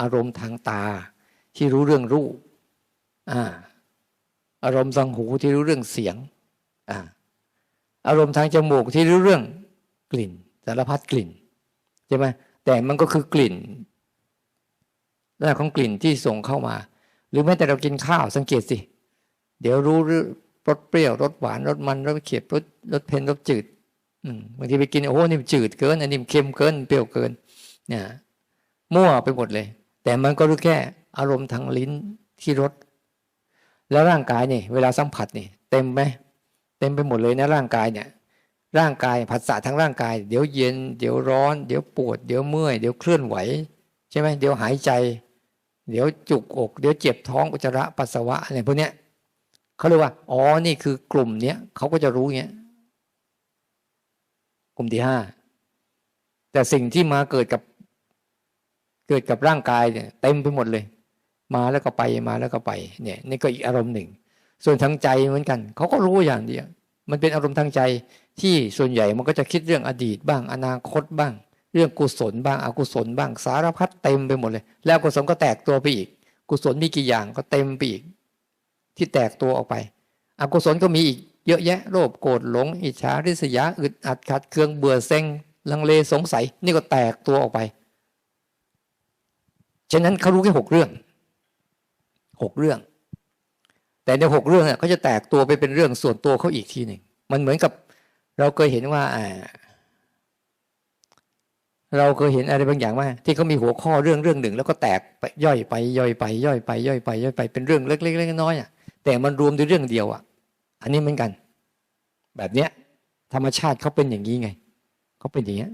อารมณ์ทางตาที่รู้เรื่องรูปอารมณ์ทางหูที่รู้เรื่องเสียง อารมณ์ทางจมูกที่รู้เรื่องกลิ่น สารพัดกลิ่นใช่ไหมแต่มันก็คือกลิ่นลักษณะของกลิ่นที่ส่งเข้ามา หรือแม้แต่เรากินข้าวสังเกตสิ เดี๋ยวรู้รสเปรี้ยวรสหวานรสมันรสเค็มรสรสเผ็ดรสจืดบางทีไปกินโอ้โหนี่มันจืดเกินอันนี้มันเค็มเกินเปรี้ยวเกิน เนี่ย มั่วไปหมดเลย แต่มันก็รู้แค่อารมณ์ทางลิ้นที่รสแล้วร่างกายเนี่ยเวลาสัมผัสเนี่ยเต็มไหมเต็มไปหมดเลยนะร่างกายเนี่ย ร่างกายผัสสะทางร่างกาย เดี๋ยวเย็น เดี๋ยวร้อน เดี๋ยวปวด เดี๋ยวเมื่อย เดี๋ยวเคลื่อนไหว ใช่ไหมเดี๋ยวหายใจ เดี๋ยวจุกอก เดี๋ยวเจ็บท้องอุจจาระปัสสาวะอะไรพวกเนี้ยเขาเรียกว่าอ๋อนี่คือกลุ่มเนี้ยเขาก็จะรู้เงี้ยกลุ่มที่ห้าแต่สิ่งที่มาเกิดกับ เกิดกับร่างกายเนี่ยเต็มไปหมดเลย มาแล้วก็ไปมาแล้วก็ไป เนี่ยนี่ก็อีกอารมณ์หนึ่ง ส่วนทางใจเหมือนกันเขาก็รู้อย่างเดียวมันเป็นอารมณ์ทางใจที่ส่วนใหญ่มันก็จะคิดเรื่องอดีตบ้างอนาคตบ้าง เรื่องกุศลบ้างอกุศลบ้างสารพัดเต็มไปหมดเลย แล้วกุศลก็แตกตัวไปอีก กุศลมีกี่อย่างก็เต็มไปอีก ที่แตกตัวออกไป อกุศลก็มีอีกเยอะแยะโลภโกรธหลง อิจฉาริษยาอึดอัดขัดเคืองเบื่อเซ็งลังเลสงสัย นี่ก็แตกตัวออกไป ฉะนั้นเขารู้แค่หกเรื่องหกเรื่อง แต่ในหกเรื่องเนี่ยเขาจะแตกตัวไปเป็นเรื่องส่วนตัวเขาอีกทีหนึ่งมันเหมือนกับ เราเคยเห็นว่าเราเคยเห็นอะไรบางอย่างว่า ที่เขามีหัวข้อเรื่องเรื่องหนึ่ง แล้วก็แตกไปย่อยไปย่อยไป ย่อยไป ย่อยไป ย่อยไปเป็นเรื่องเล็กๆน้อยๆอะแต่มันรวมด้วยเรื่องเดียวอะ อันนี้เหมือนกัน แบบเนี้ย ธรรมชาติเขาเป็นอย่างนี้ไงเขาเป็นอย่างเงี้ย